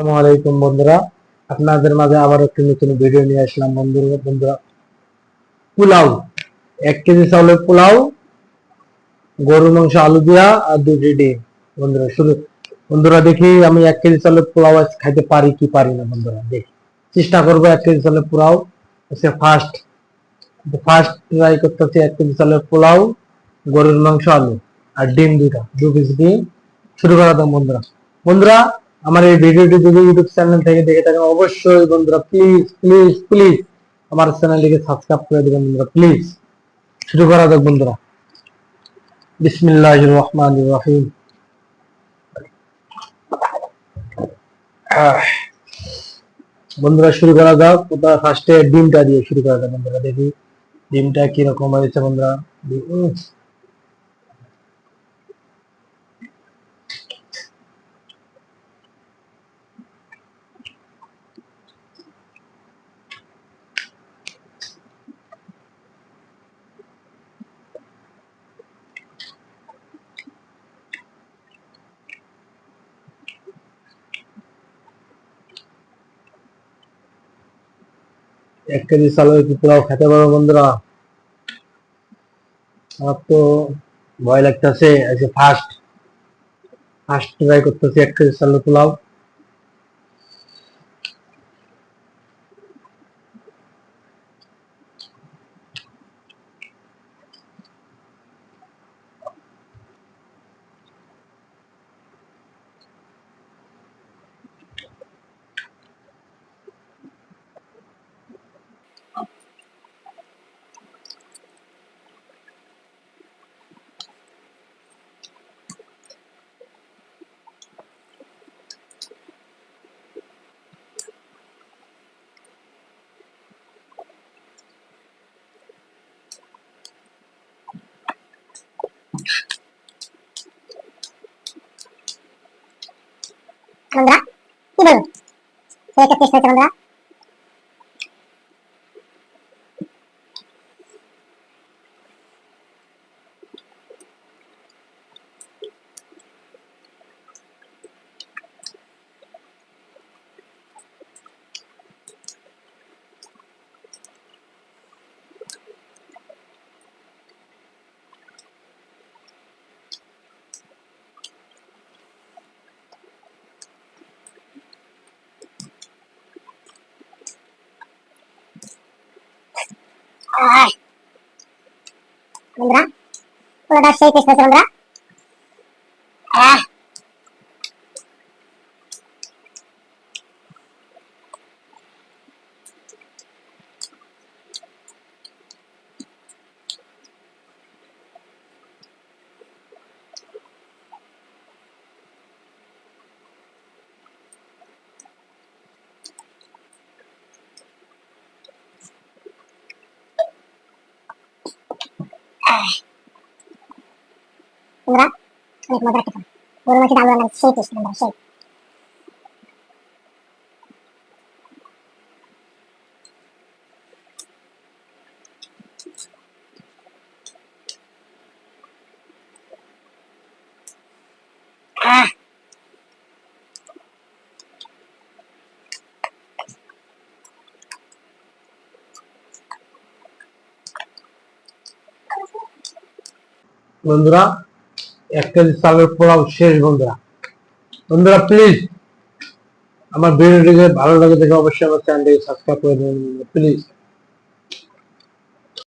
আসসালামু আলাইকুম বন্ধুরা। আপনাদের মাঝে আবার একটি নতুন ভিডিও নিয়ে আসলাম বন্ধুরা বন্ধুরা। পোলাও, এক কেজি চাউলের পোলাও গরুর মাংস, আলু দিয়া আর দুটি ডিম। বন্ধুরা শুরু বন্ধুরা দেখি আমি এক কেজি চাউলের পোলাও খাইতে পারি কি পারি না বন্ধুরা, দেখি। চেষ্টা করব এক কেজি চাউলের পোলাও। হচ্ছে ফার্স্ট ফার্স্ট ট্রাই করতেছি এক কেজি চাউলের পোলাও, গরুর মাংস, আলু আর ডিম দুটা দু পিস ডিম। শুরু করা দাম বন্ধুরা। বন্ধুরা আমার এই ভিডিওটি যদি ইউটিউব চ্যানেল থেকে দেখে থাকেন, অবশ্যই বন্ধুরা প্লিজ প্লিজ প্লিজ আমার চ্যানেলটিকে সাবস্ক্রাইব করে দেবেন বন্ধুরা প্লিজ শুরু করা যাক বন্ধুরা। বিসমিল্লাহির রহমানির রহিম। বন্ধুরা, শুরু করা যাক। কোথায় ফার্স্টে ডিমটা দিয়ে শুরু করা যাক বন্ধুরা, দেখি ডিমটা কীরকম হয়েছে বন্ধুরা। এক কেজি চালের কি পোলাও খেতে পারো বন্ধুরা। আমার তো ভয় লাগতেছে ফার্স্ট ফার্স্ট ট্রাই করতেছি এক কেজি চালের পোলাও। বন্ধুরা কি বলুন সেই একটা বন্ধুরা বন্ধুরা পুরোটা সেই হয়েছে বন্ধুরা আহ বন্ধুরা অনেক মজা খেতাম গরু মাংসের আলু রান্নার সেই টেস্ট বন্ধুরা সেই বন্ধুরা এক কেজি চালের পোলাও শেষ, বন্ধুরা। বন্ধুরা প্লিজ আমার ভিডিওটিকে ভালো লাগে দেখে অবশ্যই আমার চ্যানেলটিকে সাবস্ক্রাইব করে দেবেন প্লিজ